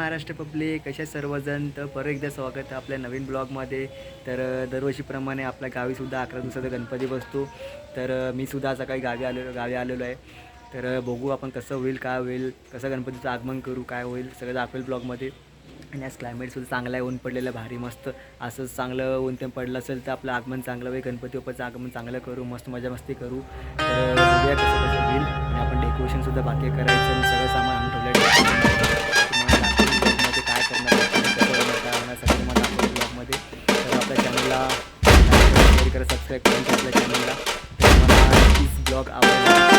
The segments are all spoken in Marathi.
महाराष्ट्र पब्लिक कशा सर्वजण तर परत एकदा स्वागत आहे आपल्या नवीन ब्लॉगमध्ये. तर दरवर्षीप्रमाणे आपल्या गावीसुद्धा अकरा दिवसाचा गणपती बसतो. तर मी सुद्धा सकाळी गावी आलेलो गावी आलेलो आहे. तर बघू आपण कसं होईल काय होईल कसं गणपतीचं आगमन करू काय होईल सगळं दाखवेल ब्लॉगमध्ये. आणि आज क्लायमेटसुद्धा चांगलं आहे ऊन पडलेलं भारी मस्त. असं चांगलं ऊन ते पडलं असेल तर आपलं आगमन चांगलं होईल गणपती बाप्पाचं आगमन चांगलं करू मस्त मजा मस्ती करू. तर कसं कसं होईल. आणि आपण डेकोरेशनसुद्धा बाकी करायचं आणि सगळं सामान आम्ही ठेवलं शेअर करा सबस्क्राईब करून ठेवा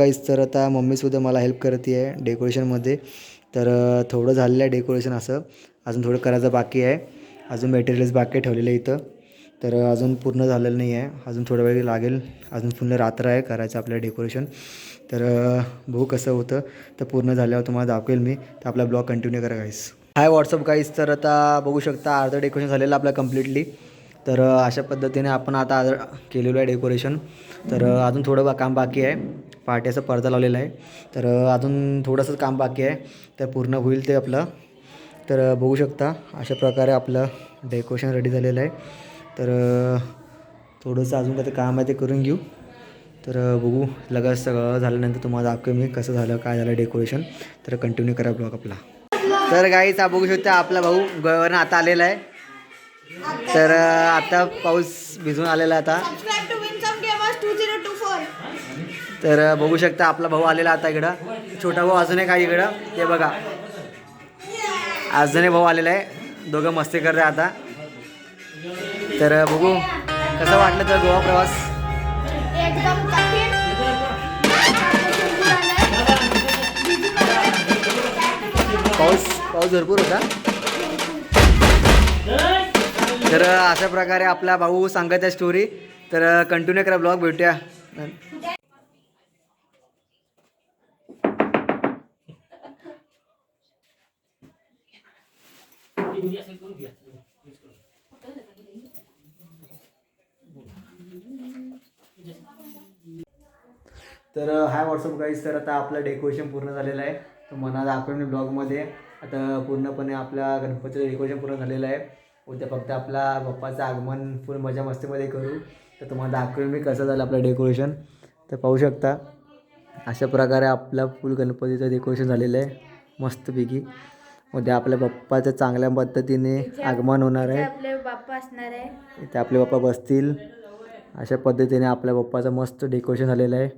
काहीच तर आता मम्मीसुद्धा मला हेल्प करते आहे डेकोरेशनमध्ये तर थोडं झालेलं आहे डेकोरेशन असं. अजून थोडं करायचं बाकी आहे. अजून मटेरियल्स बाकी ठेवलेलं आहे इथं. तर अजून पूर्ण झालेलं नाही आहे. अजून थोडा वेळ लागेल. अजून पूर्ण रात्र आहे करायचं आपलं डेकोरेशन तर अ, बघू कसं होतं. तर पूर्ण झाल्यावर तुम्हाला दाखवेल मी. तर आपला ब्लॉग कंटिन्यू करा गाईस हाय व्हॉट्सअप गाईस तर आता बघू शकता अर्धं डेकोरेशन झालेलं आपलं कम्प्लिटली तर अशा पद्धतीने आपण आता आज केलेलं आहे डेकोरेशन तर अजून थोडं बा काम बाकी आहे. पाट्याचा पडदा लावलेला आहे. तर अजून थोडंसं काम बाकी आहे. तर पूर्ण होईल ते आपलं. तर बघू शकता अशा प्रकारे आपलं डेकोरेशन रेडी झालेलं आहे. तर थोडंसं अजून काही काम आहे ते करून घेऊ. तर बघू लगेच सगळं झाल्यानंतर तुम्हाला दाखवेल मी कसं झालं काय झालं डेकोरेशन तर कंटिन्यू करा ब्लॉग आपला. तर गाईच बघू शकता आपला भाऊ गव्हर्न आता आलेला आहे. तर आता पाऊस भिजून आलेला आहे आता. तर बघू शकता आपला भाऊ आलेला आता इकडं. छोटा भाऊ अजून एक आहे इकडं. ते बघा. अजून एक भाऊ आलेला आहे. दोघं मस्ती करते आता. तर बघू. कसं वाटलं तर गोवा प्रवास? पाऊस पाऊस भरपूर होता. तर अशा प्रकारे आपला भाऊ सांगत आहे स्टोरी तर कंटिन्यू करा ब्लॉग भेटूया. तर हाय व्हॉट्सअप गाईज तर आता आपलं डेकोरेशन पूर्ण झालेलं आहे. तर मना दाखवून ब्लॉगमध्ये आता पूर्णपणे आपल्या गणपतीचं डेकोरेशन पूर्ण झालेलं आहे. उद्या फक्त आपला बाप्पाचं आगमन फुल मजा मस्तीमध्ये करू. तर तुम्हाला दाखवेल मी कसं झालं आपलं डेकोरेशन तर पाहू शकता अशा प्रकारे आपलं फुल गणपतीचं डेकोरेशन झालेलं आहे. मस्तपैकी. उद्या आपल्या बाप्पाचं चांगल्या पद्धतीने आगमन होणार आहे. आपले बाप्पा असणार आहे. इथे आपले बाप्पा बसतील. अशा पद्धतीने आपल्या बाप्पाचं मस्त डेकोरेशन झालेलं आहे.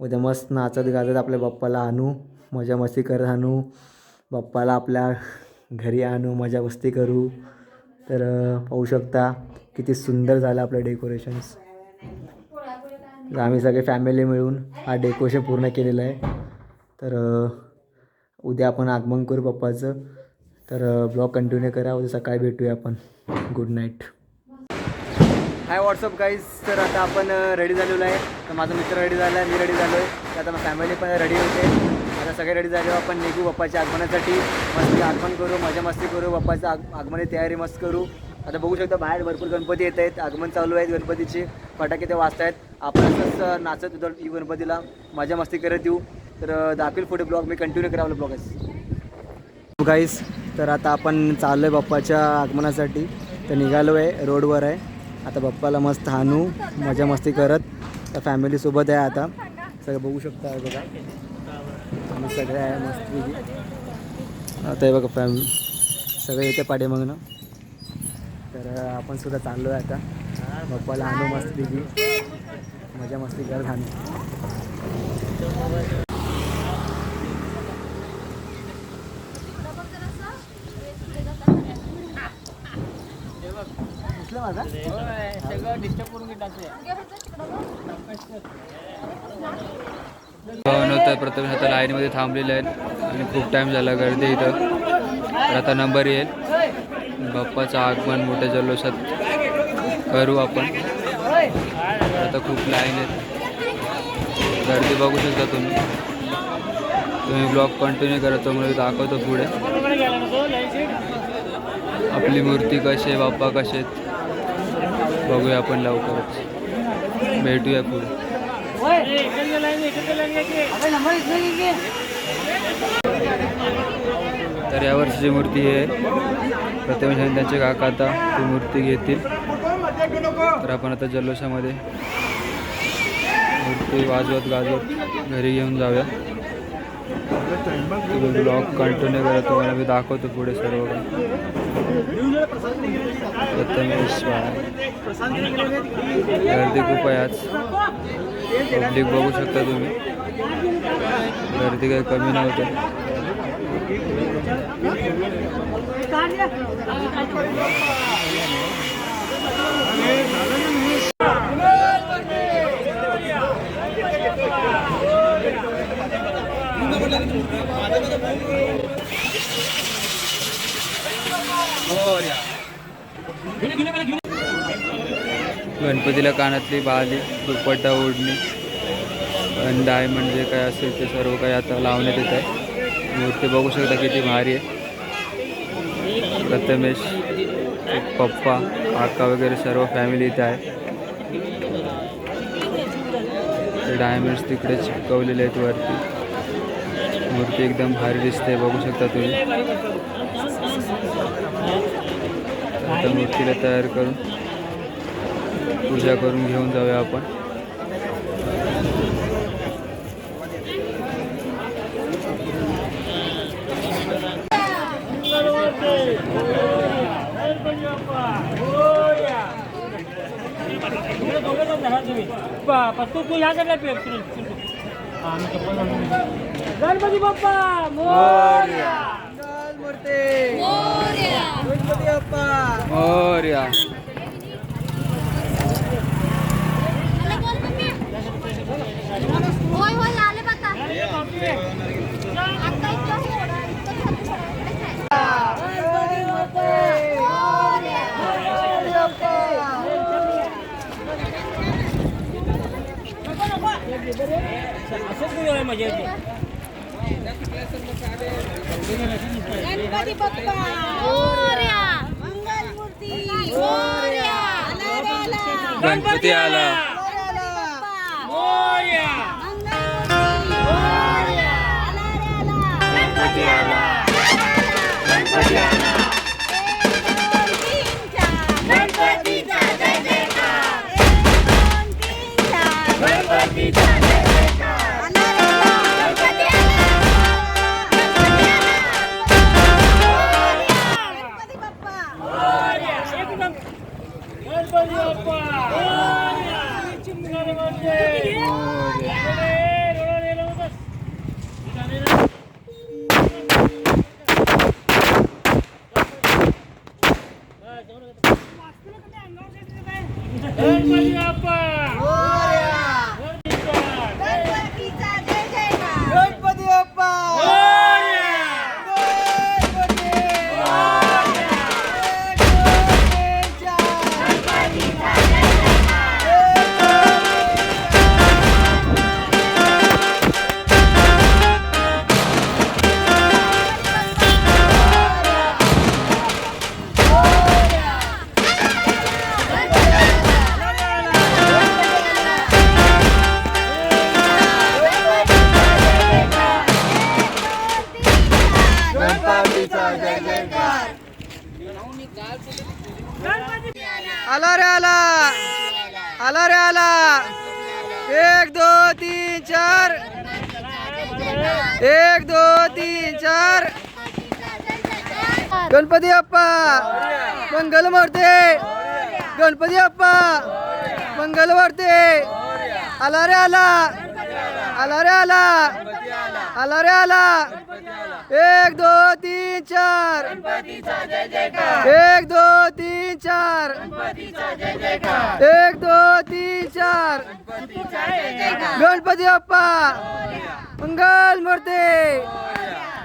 उद्या मस्त नाचत गाजत आपल्या बाप्पाला आणू मजा मस्ती करत आणू बाप्पाला आपल्या घरी आणू मजा मस्ती करू. तर पाहू शकता किती सुंदर झालं आपलं डेकोरेशन्स आम्ही सगळे फॅमिली मिळून हा डेकोरेशन पूर्ण केलेलं आहे. तर उद्या आपण आगमन करू पप्पाचं. तर ब्लॉग कंटिन्यू करा. उद्या सकाळी भेटूया आपण. Good night hi WhatsApp guys तर आता आपण रेडी झालेलो आहे. तर माझा मित्र रेडी झाला आहे. मी रेडी झालो आहे तर आता माझी फॅमिली पण रेडी होते. आता सगळे रेडी झाले. आपण निघू बाप्पाच्या आगमनासाठी. मस्त आगमन करू. मजा मस्ती करू. बाप्पाचं आग आगमनाची तयारी मस्त करू. आता बघू शकता बाहेर भरपूर गणपती येत आहेत. आगमन चालू आहेत गणपतीचे. फटाके ते वाजत आहेत आपण नाचत उदळ गणपतीला. मजा मस्ती करत येऊ. तर अं, दाखवेल पुढे ब्लॉग मी कंटिन्यू करा आपलं ब्लॉगच. गाईस तर आता आपण चाललो आहे बाप्पाच्या आगमनासाठी. तर निघालो आहे रोडवर आहे. आता बाप्पाला मस्त हाणू मजा मस्ती करत. तर फॅमिलीसोबत आहे आता. सगळं बघू शकता आहे बघा. आम्ही सगळे आहे मस्त आता हे बघा फॅमिली सगळे येते पाठीमागनं. तर आपण सुद्धा चाललो आहे आता. बाप्पाला आणू मस्तपैकी. मजा मस्ती करत आणू दिसलं माझा नव्हतं प्रथम आता लाईनमध्ये थांबलेले आहेत. आणि खूप टाईम झाला गर्दी इथं. तर आता नंबर येईल. बाप्पाचं आगमन मोठ्या जल्लोषात करू आपण. आता खूप लाईन आहेत. गर्दी बघू शकता तुम्ही. तुम्ही ब्लॉग कंटिन्यू करा तुम्हाला दाखवतो पुढे. आपली मूर्ती कशी आहे बाप्पा कसे आहेत? बघूया आपण लवकरच भेटूया पुढे. तर यावर्षीची मूर्ती आहे. प्रथमेश आणि त्यांचे काका आता ती मूर्ती घेतील. तर आपण आता जल्लोषामध्ये मूर्ती वाजवत गाजवत घरी घेऊन जाऊया. ब्लॉग कंटिन्यू करतो तुम्हाला मी दाखवतो पुढे सर्व काही. गर्दी खूप आहे आज पब्लिक बघू शकता तुम्ही गर्दी काही कमी नव्हतं गणपतीला कानातली बाली दुपट्टा ओढणी आणि डायमंड जे म्हणजे काय असेल ते सर्व काही आता लावण्यात येत आहे. मूर्ती बघू शकता किती भारी आहे. प्रथमेश पप्पा काका वगैरे सर्व फॅमिली इथे आहे. ते डायमंड्स तिकडे चिपकवलेले आहेत वरती. मूर्ती एकदम भारी दिसते बघू शकता तुम्ही. आता मूर्तीला तयार करून पूजा करून घेऊन जाऊया आपण. तू तू ह्या साईडला पे गणपती बाप्पा. मोरया. मोरया होय होय आले बघा आता इतकं हे एवढं- इतकं खाली सगळं असंच नाही मजा येते गणपती बाप्पा मोरया मंगलमूर्ती मोरया गणपती आला गणपती आला गणपती आला गणपतीचा जय जयकार एक दोन तीन चार. गणपती अप्पा. मंगल मूर्ती. गणपती अप्पा. मंगल मूर्ती. आला रे आला. आला रे आला. आला रे आला. एक दो तीन चार. एक दो तीन चार. एक दो तीन चार. गणपती अप्पा. मंगल मूर्ती. हो,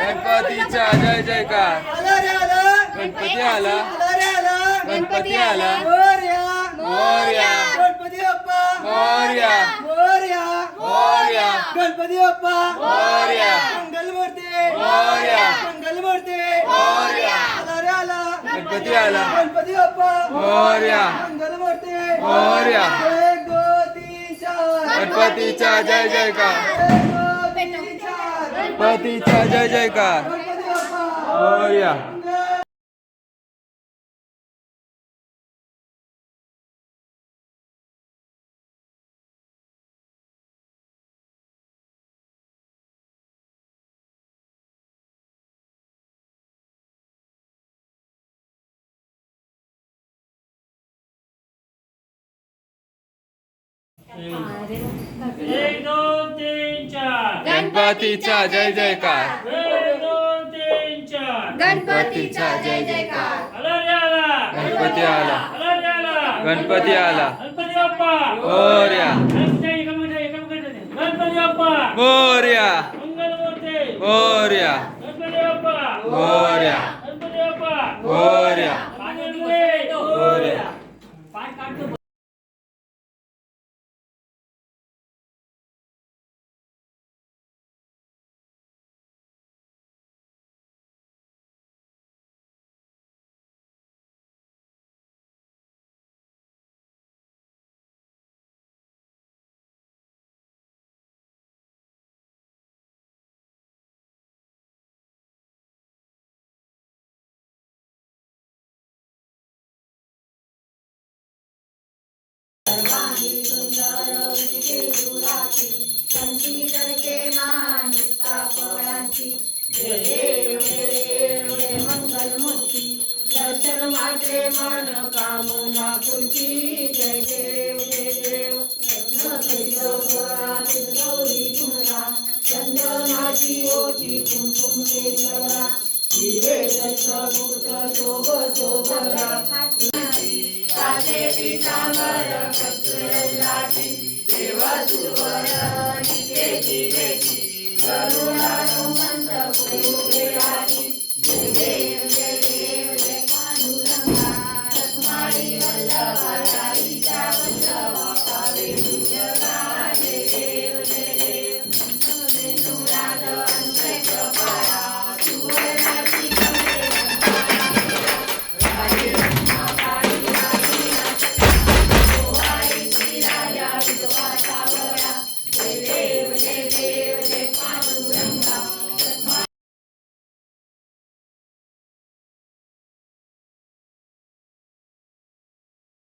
गणपतीचा जय जयकार. आला रे आला गणपती आला गणपती आला मोरया. मोर्या. बाप्पा. मोर्या. मंगलमूर्ती. मोरया. मंगलमूर्ती. मोरया. आला रे आला. गणपती आला. गणपती बाप्पा. मोर्या. मंगलमूर्ती. मोरया. एक दोन तीन चार. गणपतीचा जय जयकार एक दोन तीन चार. गणपतीचा जय जयकार गणपती बाप्पा. मोर्या. एक दोन तीन चार गणपतीचा जय जयकार. एक दोन तीन चार गणपतीचा जय जयकार. आला रे आला गणपती आला. गणपती आला. गणपती बाप्पा मोर्या गणपती बाप्पा मोर्या मंगलमूर्ती मोर्या गणपती बाप्पा मोर्या गणपती बाप्पा मोर्या दर्शन मन कामना पुरती जय देव जय देव. गौरी कुमरा चंदनाची ओटी कुमकुम केशवरा हिरे दत्त शोभ शोभरा साधे पितांबर कस्तुरलाटी देव सुवर